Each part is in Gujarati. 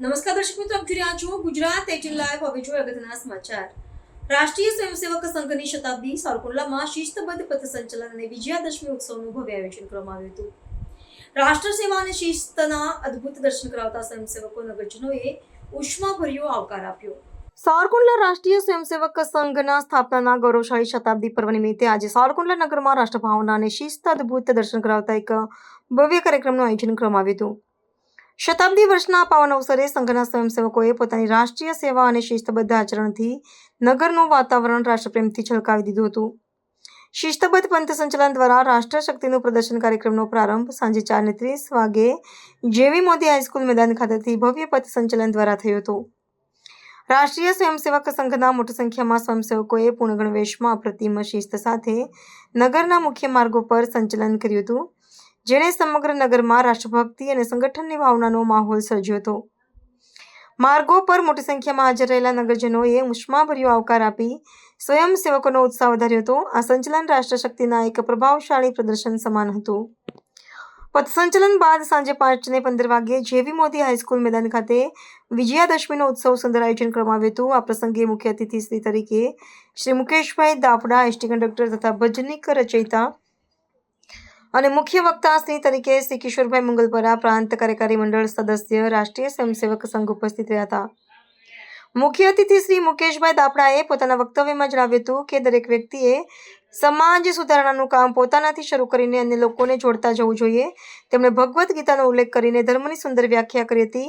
નમસ્કાર દર્શક મિત્રો, આપ જોઈ રહ્યા છો ગુજરાત એટીન લાઈવ. હવે જોઈએ અગત્યના સમાચાર. રાષ્ટ્રીય સ્વયંસેવક સંઘની શતાબ્દી સારકુંડલામાં શિસ્તબદ્ધ પથસંચલન અને વિજયાદશમી ઉત્સવનું ભવ્ય આયોજન કરવામાં આવ્યું હતું. રાષ્ટ્ર સેવા અને શિસ્તના અદ્ભુત દર્શન કરાવતા સ્વયંસેવકો નગરજનોએ ઉષ્માભર્યો આવકાર આપ્યો. સારકુંડલા રાષ્ટ્રીય સ્વયંસેવક સંઘના સ્થાપનાના ગૌરવશાળી શતાબ્દી પર્વ નિમિત્તે આજે સારકુંડલા નગરમાં રાષ્ટ્રભાવના અને શિસ્ત અદ્ભુત દર્શન કરાવતા એક ભવ્ય કાર્યક્રમનું આયોજન કરવામાં આવ્યું હતું. શતાબ્દી વર્ષના પાવન અવસરે સંઘના સ્વયંસેવકોએ પોતાની રાષ્ટ્રીય સેવા અને શિસ્તબદ્ધ આચરણથી નગરનું વાતાવરણ રાષ્ટ્રપ્રેમથી છલકાવી દીધું હતું. શિસ્તબદ્ધ પંથ સંચાલન દ્વારા રાષ્ટ્ર શક્તિનું પ્રદર્શન કાર્યક્રમનો પ્રારંભ સાંજે ચારને ત્રીસ વાગે જેવી મોદી હાઈસ્કૂલ મેદાન ખાતેથી ભવ્ય પથ સંચાલન દ્વારા થયો હતો. રાષ્ટ્રીય સ્વયંસેવક સંઘના મોટી સંખ્યામાં સ્વયંસેવકોએ પૂર્ણગણ પ્રતિમ શિસ્ત સાથે નગરના મુખ્ય માર્ગો પર સંચાલન કર્યું હતું. જેણે સમગ્ર નગરમાં રાષ્ટ્રભક્તિ અને સંગઠનની ભાવનાનો માહોલ સર્જ્યો હતો. માર્ગો પર મોટી સંખ્યામાં હાજર રહેલા નગરજનોએ ઉષ્માભર્યો આવકાર આપી સ્વયંસેવકોનો ઉત્સાહ વધાર્યો હતો. આ સંચલન રાષ્ટ્રશક્તિના એક પ્રભાવશાળી પ્રદર્શન સમાન હતું. પથસંચલન બાદ સાંજે પાંચને પંદર વાગ્યે જેવી મોદી હાઈસ્કૂલ મેદાન ખાતે વિજયાદશમીનો ઉત્સવ સુંદર આયોજન કરવામાં આવ્યું હતું. આ પ્રસંગે મુખ્ય અતિથિ શ્રી તરીકે Shri Mukeshbhai Dapada, S T conductor તથા ભજનિક રચયિતા અને મુખ્ય વક્તા શ્રી તરીકે શ્રી કિશોરભાઈ મંગલપરા પ્રાંત કાર્યકારી મંડળ સદસ્ય, રાષ્ટ્રીય સ્વયંસેવક સંઘ ઉપસ્થિત રહ્યા હતા. મુખ્ય અતિથિ શ્રી મુકેશભાઈ દાપડાએ પોતાના વક્તવ્યમાં જણાવ્યું હતું કે દરેક વ્યક્તિએ સમાજ સુધારણાનું કામ પોતાનાથી શરૂ કરીને અન્ય લોકોને જોડતા જવું જોઈએ. તેમણે ભગવદ્ ગીતાનો ઉલ્લેખ કરીને ધર્મની સુંદર વ્યાખ્યા કરી હતી.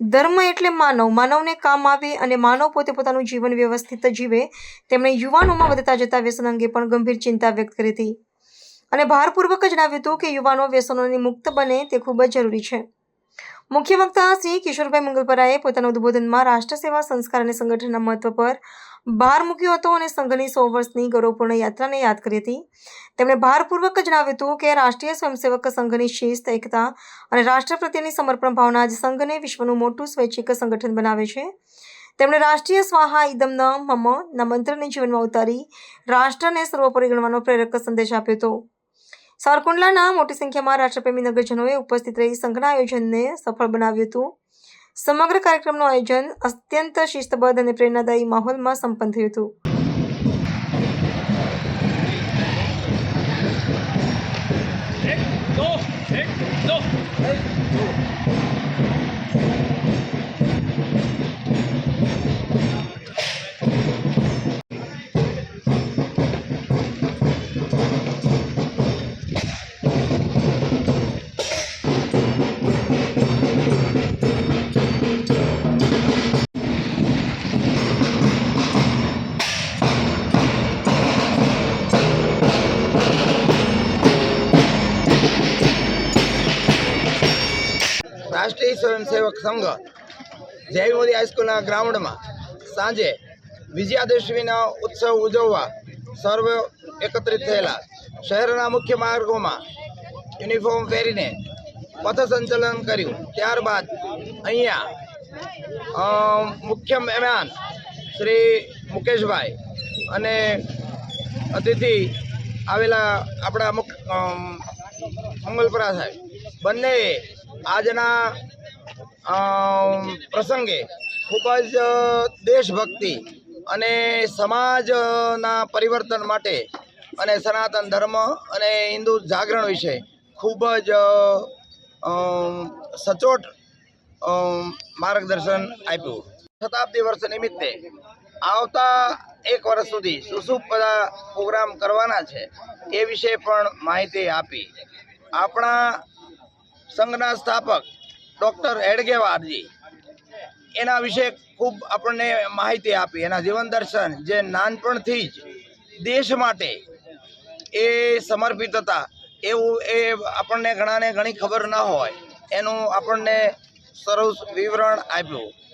ધર્મ એટલે માનવ. માનવને કામ આવે અને માનવ પોતે પોતાનું જીવન વ્યવસ્થિત જીવે. તેમણે યુવાનોમાં વધતા જતા વ્યસન અંગે પણ ગંભીર ચિંતા વ્યક્ત કરી હતી. અને ભારપૂર્વક જણાવ્યું હતું કે યુવાનો વ્યસનોની મુક્ત બને તે ખૂબ જ જરૂરી છે. મુખ્ય વક્તા શ્રી કિશોરભાઈ મંગલપરાએ પોતાના ઉદ્બોધનમાં રાષ્ટ્ર સેવા સંસ્કાર અને સંગઠનના મહત્વ પર ભાર મૂક્યો હતો અને સંઘની સો વર્ષની ગૌરવપૂર્ણ યાત્રાને યાદ કરી હતી. તેમણે ભારપૂર્વક જણાવ્યું હતું કે રાષ્ટ્રીય સ્વયંસેવક સંઘની શિસ્ત, એકતા અને રાષ્ટ્ર પ્રત્યેની સમર્પણ ભાવના જ સંઘને વિશ્વનું મોટું સ્વૈચ્છિક સંગઠન બનાવે છે. તેમણે રાષ્ટ્રીય સ્વાહા ઇદમ ન મમ ના મંત્રને જીવનમાં ઉતારી રાષ્ટ્રને સર્વોપરી ગણવાનો પ્રેરક સંદેશ આપ્યો હતો. સારકુંડલાના મોટી સંખ્યામાં રાષ્ટ્રપ્રેમી નગરજનોએ ઉપસ્થિત રહી સંઘના આયોજનને સફળ બનાવ્યું હતું. સમગ્ર કાર્યક્રમનું આયોજન અત્યંત શિસ્તબદ્ધ અને પ્રેરણાદાયી માહોલમાં સંપન્ન થયું હતું. રાષ્ટ્રીય સ્વયંસેવક સંઘ જય મોદી હાઈસ્કૂલના ગ્રાઉન્ડમાં સાંજે વિજયાદશમીના ઉત્સવ ઉજવવા સર્વ એકત્રિત થયેલા. શહેરના મુખ્ય માર્ગોમાં યુનિફોર્મ પહેરીને પથસંચલન કર્યું. ત્યારબાદ અહીંયા મુખ્ય મહેમાન શ્રી મુકેશભાઈ અને અતિથિ આવેલા આપણા મુખ મંગલપરા સાહેબ. બંનેએ આજના પ્રસંગે ખૂબ જ દેશભક્તિ અને સમાજના પરિવર્તન માટે અને સનાતન ધર્મ અને હિન્દુ જાગરણ વિશે ખૂબ જ સચોટ માર્ગદર્શન આપ્યું. શતાબ્દી વર્ષ નિમિત્તે આવતા એક વર્ષ સુધી શું શું બધા પ્રોગ્રામ કરવાના છે એ વિશે પણ માહિતી આપી. આપણા સંઘના સ્થાપક ડૉક્ટર એડગેવારજી. એના વિશે ખૂબ આપણને માહિતી આપી, એના જીવન દર્શન જે નાનપણથી જ દેશ માટે એ સમર્પિત હતા, એવું એ આપણને ઘણાને ઘણી ખબર ન હોય, એનું આપણને સરસ વિવરણ આપ્યું.